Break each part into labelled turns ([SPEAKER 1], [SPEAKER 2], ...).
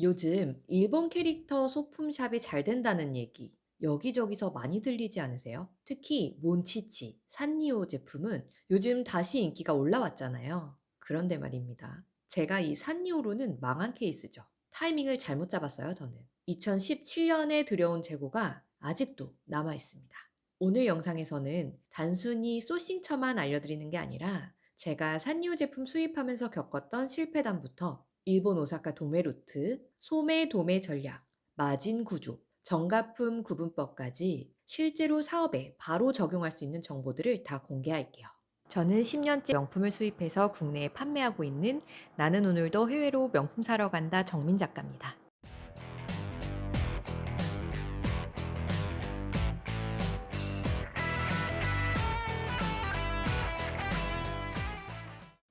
[SPEAKER 1] 요즘 일본 캐릭터 소품샵이 잘 된다는 얘기 여기저기서 많이 들리지 않으세요? 특히 몬치치, 산리오 제품은 요즘 다시 인기가 올라왔잖아요. 그런데 말입니다. 제가 이 산리오로는 망한 케이스죠. 타이밍을 잘못 잡았어요, 저는. 2017년에 들여온 재고가 아직도 남아 있습니다. 오늘 영상에서는 단순히 소싱처만 알려드리는 게 아니라 제가 산리오 제품 수입하면서 겪었던 실패담부터 일본 오사카 도매 루트, 소매 도매 전략, 마진 구조, 정가품 구분법까지 실제로 사업에 바로 적용할 수 있는 정보들을 다 공개할게요. 저는 10년째 명품을 수입해서 국내에 판매하고 있는 나는 오늘도 해외로 명품 사러 간다 정민 작가입니다.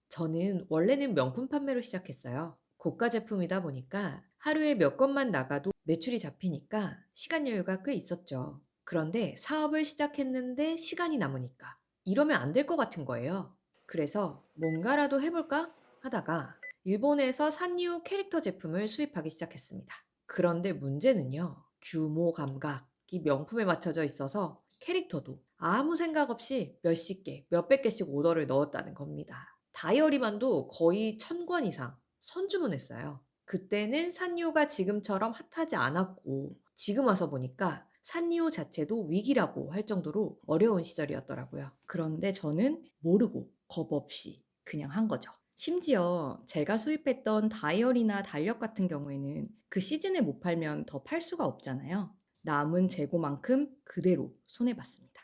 [SPEAKER 1] 저는 원래는 명품 판매로 시작했어요. 고가 제품이다 보니까 하루에 몇 건만 나가도 매출이 잡히니까 시간 여유가 꽤 있었죠. 그런데 사업을 시작했는데 시간이 남으니까 이러면 안 될 것 같은 거예요. 그래서 뭔가라도 해볼까 하다가 일본에서 산리오 캐릭터 제품을 수입하기 시작했습니다. 그런데 문제는요. 규모 감각이 명품에 맞춰져 있어서 캐릭터도 아무 생각 없이 몇십 개, 몇백 개씩 오더를 넣었다는 겁니다. 다이어리만도 거의 천 권 이상 선주문했어요. 그때는 산리오가 지금처럼 핫하지 않았고 지금 와서 보니까 산리오 자체도 위기라고 할 정도로 어려운 시절이었더라고요. 그런데 저는 모르고 겁 없이 그냥 한 거죠. 심지어 제가 수입했던 다이어리나 달력 같은 경우에는 그 시즌에 못 팔면 더 팔 수가 없잖아요. 남은 재고만큼 그대로 손해봤습니다.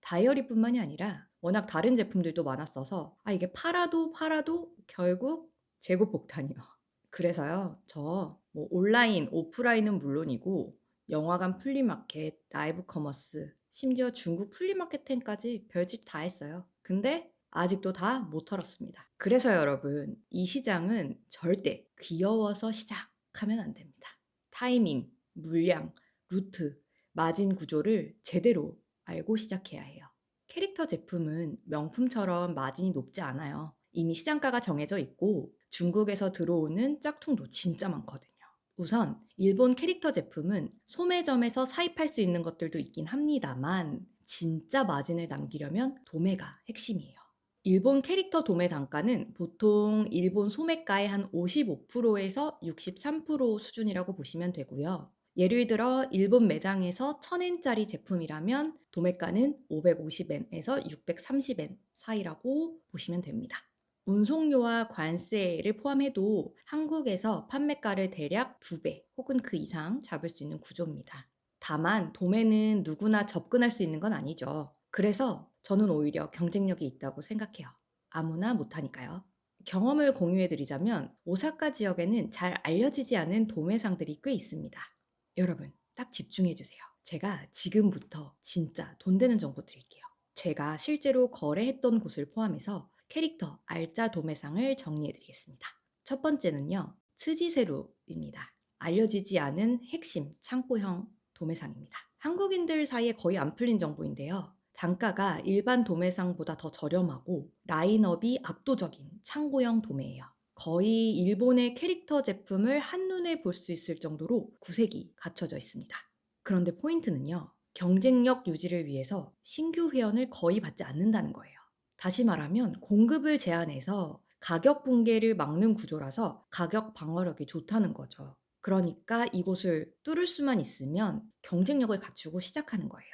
[SPEAKER 1] 다이어리뿐만이 아니라 워낙 다른 제품들도 많았어서 아 이게 팔아도 팔아도 결국 재고 폭탄이요. 그래서요. 저 뭐 온라인, 오프라인은 물론이고 영화관 플리마켓, 라이브 커머스, 심지어 중국 플리마켓템까지 별짓 다 했어요. 근데 아직도 다 못 털었습니다. 그래서 여러분, 이 시장은 절대 귀여워서 시작하면 안 됩니다. 타이밍, 물량, 루트, 마진 구조를 제대로 알고 시작해야 해요. 캐릭터 제품은 명품처럼 마진이 높지 않아요. 이미 시장가가 정해져 있고 중국에서 들어오는 짝퉁도 진짜 많거든요. 우선 일본 캐릭터 제품은 소매점에서 사입할 수 있는 것들도 있긴 합니다만 진짜 마진을 남기려면 도매가 핵심이에요. 일본 캐릭터 도매 단가는 보통 일본 소매가의 한 55%에서 63% 수준이라고 보시면 되고요. 예를 들어 일본 매장에서 1000엔짜리 제품이라면 도매가는 550엔에서 630엔 사이라고 보시면 됩니다. 운송료와 관세를 포함해도 한국에서 판매가를 대략 2배 혹은 그 이상 잡을 수 있는 구조입니다. 다만 도매는 누구나 접근할 수 있는 건 아니죠. 그래서 저는 오히려 경쟁력이 있다고 생각해요. 아무나 못하니까요. 경험을 공유해 드리자면 오사카 지역에는 잘 알려지지 않은 도매상들이 꽤 있습니다. 여러분, 딱 집중해 주세요. 제가 지금부터 진짜 돈 되는 정보 드릴게요. 제가 실제로 거래했던 곳을 포함해서 캐릭터 알짜 도매상을 정리해 드리겠습니다. 첫 번째는요, 츠지세루입니다. 알려지지 않은 핵심 창고형 도매상입니다. 한국인들 사이에 거의 안 풀린 정보인데요. 단가가 일반 도매상보다 더 저렴하고 라인업이 압도적인 창고형 도매예요. 거의 일본의 캐릭터 제품을 한눈에 볼 수 있을 정도로 구색이 갖춰져 있습니다. 그런데 포인트는요. 경쟁력 유지를 위해서 신규 회원을 거의 받지 않는다는 거예요. 다시 말하면 공급을 제한해서 가격 붕괴를 막는 구조라서 가격 방어력이 좋다는 거죠. 그러니까 이곳을 뚫을 수만 있으면 경쟁력을 갖추고 시작하는 거예요.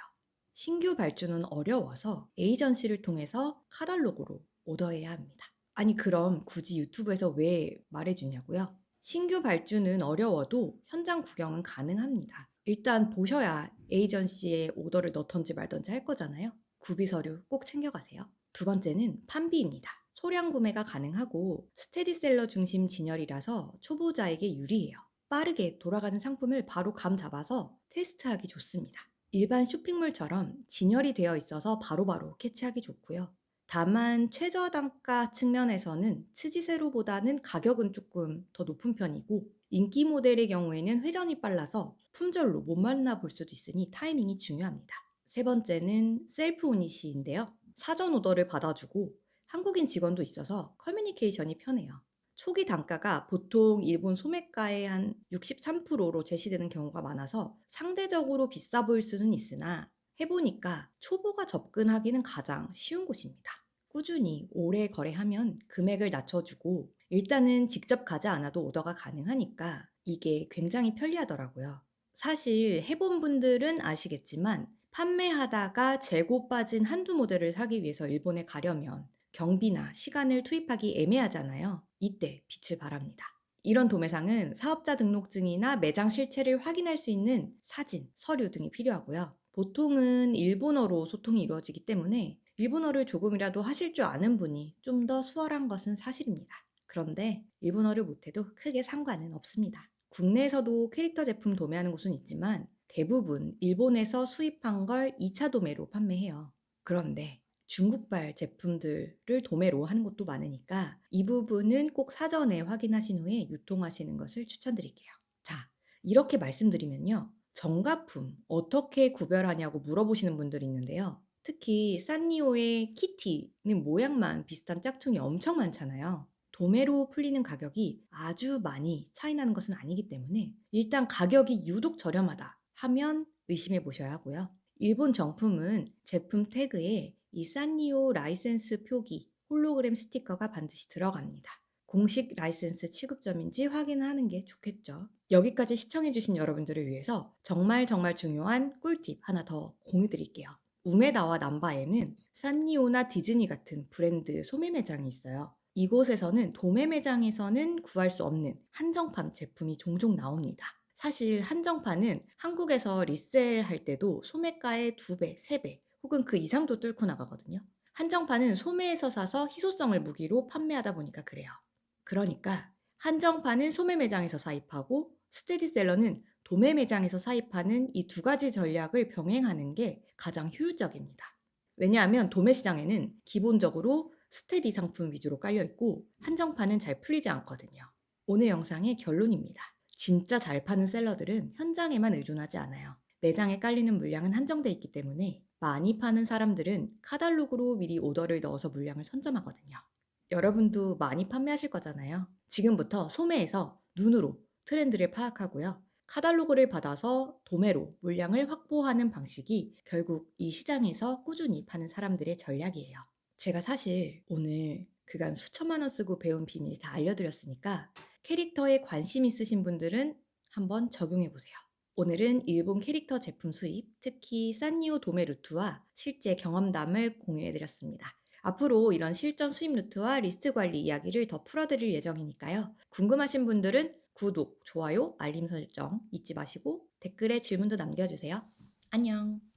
[SPEAKER 1] 신규 발주는 어려워서 에이전시를 통해서 카달로그로 오더해야 합니다. 아니 그럼 굳이 유튜브에서 왜 말해주냐고요? 신규 발주는 어려워도 현장 구경은 가능합니다. 일단 보셔야 에이전시에 오더를 넣던지 말던지 할 거잖아요. 구비 서류 꼭 챙겨가세요. 두 번째는 판비입니다. 소량 구매가 가능하고 스테디셀러 중심 진열이라서 초보자에게 유리해요. 빠르게 돌아가는 상품을 바로 감 잡아서 테스트하기 좋습니다. 일반 쇼핑몰처럼 진열이 되어 있어서 바로바로 캐치하기 좋고요. 다만 최저 단가 측면에서는 츠지세루보다는 가격은 조금 더 높은 편이고 인기 모델의 경우에는 회전이 빨라서 품절로 못 만나 볼 수도 있으니 타이밍이 중요합니다. 세 번째는 셀프 오니시인데요. 사전 오더를 받아주고 한국인 직원도 있어서 커뮤니케이션이 편해요.
[SPEAKER 2] 초기 단가가 보통 일본 소매가의 한 63%로 제시되는 경우가 많아서 상대적으로 비싸 보일 수는 있으나 해보니까 초보가 접근하기는 가장 쉬운 곳입니다. 꾸준히 오래 거래하면 금액을 낮춰주고 일단은 직접 가지 않아도 오더가 가능하니까 이게 굉장히 편리하더라고요. 사실 해본 분들은 아시겠지만 판매하다가 재고 빠진 한두 모델을 사기 위해서 일본에 가려면 경비나 시간을 투입하기 애매하잖아요. 이때 빛을 발합니다. 이런 도매상은 사업자 등록증이나 매장 실체를 확인할 수 있는 사진, 서류 등이 필요하고요. 보통은 일본어로 소통이 이루어지기 때문에 일본어를 조금이라도 하실 줄 아는 분이 좀 더 수월한 것은 사실입니다. 그런데 일본어를 못해도 크게 상관은 없습니다. 국내에서도 캐릭터 제품 도매하는 곳은 있지만 대부분 일본에서 수입한 걸 2차 도매로 판매해요. 그런데 중국발 제품들을 도매로 하는 곳도 많으니까 이 부분은 꼭 사전에 확인하신 후에 유통하시는 것을 추천드릴게요. 자, 이렇게 말씀드리면요. 정가품 어떻게 구별하냐고 물어보시는 분들이 있는데요. 특히 산리오의 키티는 모양만 비슷한 짝퉁이 엄청 많잖아요. 도매로 풀리는 가격이 아주 많이 차이 나는 것은 아니기 때문에 일단 가격이 유독 저렴하다 하면 의심해 보셔야 하고요. 일본 정품은 제품 태그에 이 산리오 라이센스 표기 홀로그램 스티커가 반드시 들어갑니다. 공식 라이센스 취급점인지 확인하는 게 좋겠죠. 여기까지 시청해주신 여러분들을 위해서 정말 정말 중요한 꿀팁 하나 더 공유 드릴게요. 우메다와 남바에는 산리오나 디즈니 같은 브랜드 소매 매장이 있어요. 이곳에서는 도매 매장에서는 구할 수 없는 한정판 제품이 종종 나옵니다. 사실 한정판은 한국에서 리셀할 때도 소매가의 2배, 3배 혹은 그 이상도 뚫고 나가거든요. 한정판은 소매에서 사서 희소성을 무기로 판매하다 보니까 그래요. 그러니까 한정판은 소매 매장에서 사입하고 스테디셀러는 도매 매장에서 사입하는 이 두 가지 전략을 병행하는 게 가장 효율적입니다. 왜냐하면 도매 시장에는 기본적으로 스테디 상품 위주로 깔려 있고 한정판은 잘 풀리지 않거든요. 오늘 영상의 결론입니다. 진짜 잘 파는 셀러들은 현장에만 의존하지 않아요. 매장에 깔리는 물량은 한정돼 있기 때문에 많이 파는 사람들은 카달로그로 미리 오더를 넣어서 물량을 선점하거든요. 여러분도 많이 판매하실 거잖아요. 지금부터 소매에서 눈으로 트렌드를 파악하고요. 카달로그를 받아서 도매로 물량을 확보하는 방식이 결국 이 시장에서 꾸준히 파는 사람들의 전략이에요. 제가 사실 오늘 그간 수천만 원 쓰고 배운 비밀 다 알려드렸으니까 캐릭터에 관심 있으신 분들은 한번 적용해 보세요. 오늘은 일본 캐릭터 제품 수입, 특히 산리오 도매 루트와 실제 경험담을 공유해 드렸습니다. 앞으로 이런 실전 수입 루트와 리스트 관리 이야기를 더 풀어드릴 예정이니까요. 궁금하신 분들은 구독, 좋아요, 알림 설정 잊지 마시고 댓글에 질문도 남겨주세요. 안녕!